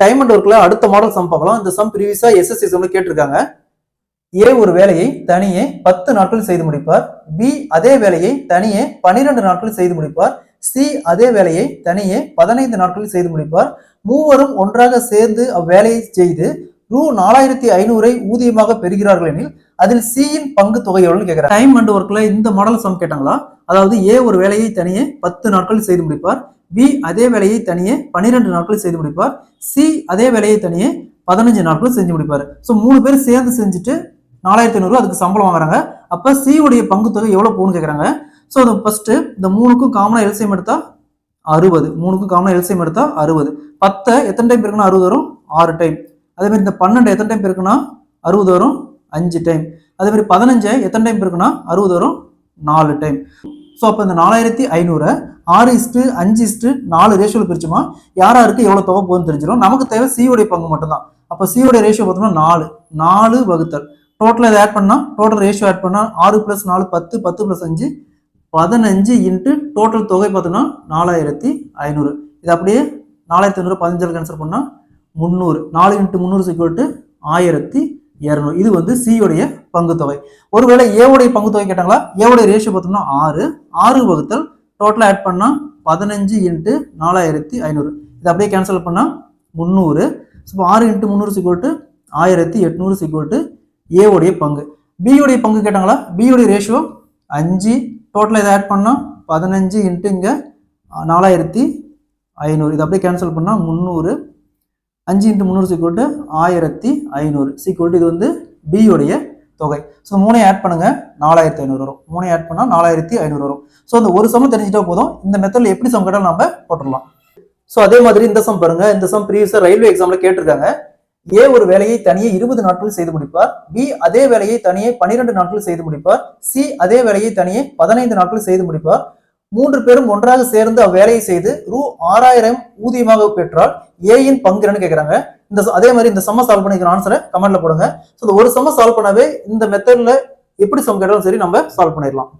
Time and ஒர்க்ல அடுத்த model some பார்க்கலாம். இந்த சம் ப்ரீவியஸா எஸ்எஸ்சி சம்ல கேட்டிருக்காங்க. ஏ ஒரு வேலையை தனியே பத்து நாட்கள் செய்து முடிப்பார். பி அதே வேலையை தனியே பனிரெண்டு நாட்கள் செய்து முடிப்பார். சி அதே வேலையை தனியே பதினைந்து நாட்களில் செய்து முடிப்பார். மூவரும் ஒன்றாக சேர்ந்து அவ்வேலையை செய்து ரூ நாலாயிரத்தி ஐநூறை ஊதியமாக பெறுகிறார்கள் எனில் அதில் சியின் பங்கு தொகை எவ்வளவுன்னு கேட்கிறாங்க. டைம் அண்ட் ஒர்க்ல இந்த மாடல் சம் கேட்டாங்களா? அதாவது ஏ ஒரு வேலையை தனியே பத்து நாட்கள் செய்து முடிப்பார். பி அதே வேலையை தனியே பன்னிரெண்டு நாட்கள் செய்து முடிப்பார். சி அதே வேலையை தனியே பதினஞ்சு நாட்கள் செஞ்சு முடிப்பார். ஸோ மூணு பேர் சேர்ந்து செஞ்சுட்டு நாலாயிரத்தி ஐநூறு அதுக்கு சம்பளம் வாங்குறாங்க. அப்போ சி உடைய பங்கு தொகை எவ்வளோ போகணும்னு கேட்குறாங்க ஸோ அது ஃபர்ஸ்ட் இந்த மூணுக்கும் காமனாக எல்சியம் எடுத்தால் அறுபது. மூணுக்கும் காமனாக எல்சியம் எடுத்தால் அறுபது. பத்தை எத்தனை டைம் இருக்குன்னா அறுபது வரும்? ஆறு டைம் அதேமாதிரி இந்த பன்னெண்டு எத்தனை டைம் இருக்குன்னா அறுபது வரும்? அஞ்சு டைம் அதே மாதிரி பதினஞ்சை எத்தனை டைம் இருக்குன்னா அறுபது வரும்? நாலு டைம் ஸோ அப்போ இந்த நாலாயிரத்தி ஐநூறு ஆறு இஸ்ட்டு அஞ்சு இஸ்ட்டு நாலு ரேஷியோவில் பிரிச்சுமா யார் யாருக்கு எவ்வளோ தொகை போகுதுன்னு தெரிஞ்சிடும். நமக்கு தேவை சியோடைய பங்கு மட்டும்தான். அப்போ சியோடைய ரேஷியோ பார்த்தோம்னா நாலு. நாலு வகுத்தல். டோட்டலாக இதை ஆட் பண்ணால் டோட்டல் ரேஷியோ ஆட் பண்ணால் ஆறு ப்ளஸ் நாலு பத்து பத்து ப்ளஸ் அஞ்சு பதினஞ்சு இன்ட்டு டோட்டல் தொகை பார்த்தோன்னா நாலாயிரத்தி ஐநூறு. இது அப்படியே நாலாயிரத்தி ஐநூறு பதினஞ்சில் கேன்சல் பண்ணால் முந்நூறு. நாலு இன்ட்டு முந்நூறு சிக்வல் டு ஆயிரத்தி இரநூறு. இது வந்து சியுடைய பங்கு தொகை ஒருவேளை ஏவுடைய பங்கு தொகை கேட்டாங்களா? ஏவுடைய ரேஷியோ பார்த்தோம்னா ஆறு. ஆறு வகுத்தல் டோட்டலாக ஆட் பண்ணால் பதினஞ்சு இன்ட்டு நாலாயிரத்தி ஐநூறு. இது அப்படியே கேன்சல் பண்ணால் முந்நூறு. ஸோ ஆறு இன்ட்டு முந்நூறு சிக்கோட்டு டு ஆயிரத்தி எட்நூறு சிக்கோட்டு டு ஏவுடைய பங்கு. பியுடைய பங்கு கேட்டாங்களா? பியுடைய ரேஷியோ அஞ்சு. டோட்டலாக இதை ஆட் பண்ணால் பதினஞ்சு இன்ட்டு இங்கே நாலாயிரத்தி ஐநூறு. இது அப்படியே கேன்சல் பண்ணால் முந்நூறு. அஞ்சு இன்ட்டு முந்நூறு சீக்வல் டு ஆயிரத்தி ஐநூறு. சீக்வல் இது வந்து பியுடைய தொகை. ஸோ மூணையும் ஆட் பண்ணுங்க. நாலாயிரத்தி ஐநூறு வரும். மூணையும் ஆட் பண்ணால் நாலாயிரத்தி ஐநூறு வரும். ஸோ அந்த ஒரு சமம் தெரிஞ்சுட்டா போதும். இந்த மெத்தடில் எப்படி சம் கேட்டாலும் நம்ம போட்டுடலாம். ஸோ அதே மாதிரி இந்த சம் பாருங்க. இந்த சம் ப்ரீவியஸாக ரயில்வே எக்ஸாமில் கேட்டிருக்காங்க. ஏ ஒரு வேலையை தனியே இருபது நாட்கள் செய்து முடிப்பார். பி அதே வேலையை தனியே பன்னிரெண்டு நாட்கள் செய்து முடிப்பார். சி அதே வேலையை தனியே பதினைந்து நாட்கள் செய்து முடிப்பார். மூன்று பேரும் ஒன்றாக சேர்ந்து அவ்வேலையை செய்து ரூ ஆறாயிரம் ஊதியமாக பெற்றால் ஏயின் பங்குன்னு கேட்குறாங்க இந்த அதே மாதிரி இந்த சம்ம சால்வ் பண்ணிக்கிற ஆன்சரை கமெண்ட்ல போடுங்க. ஸோ இந்த ஒரு சம்ம சால்வ் பண்ணவே இந்த மெத்தடில் எப்படி சம் கேட்டாலும் சரி நம்ம சால்வ் பண்ணிடலாம்.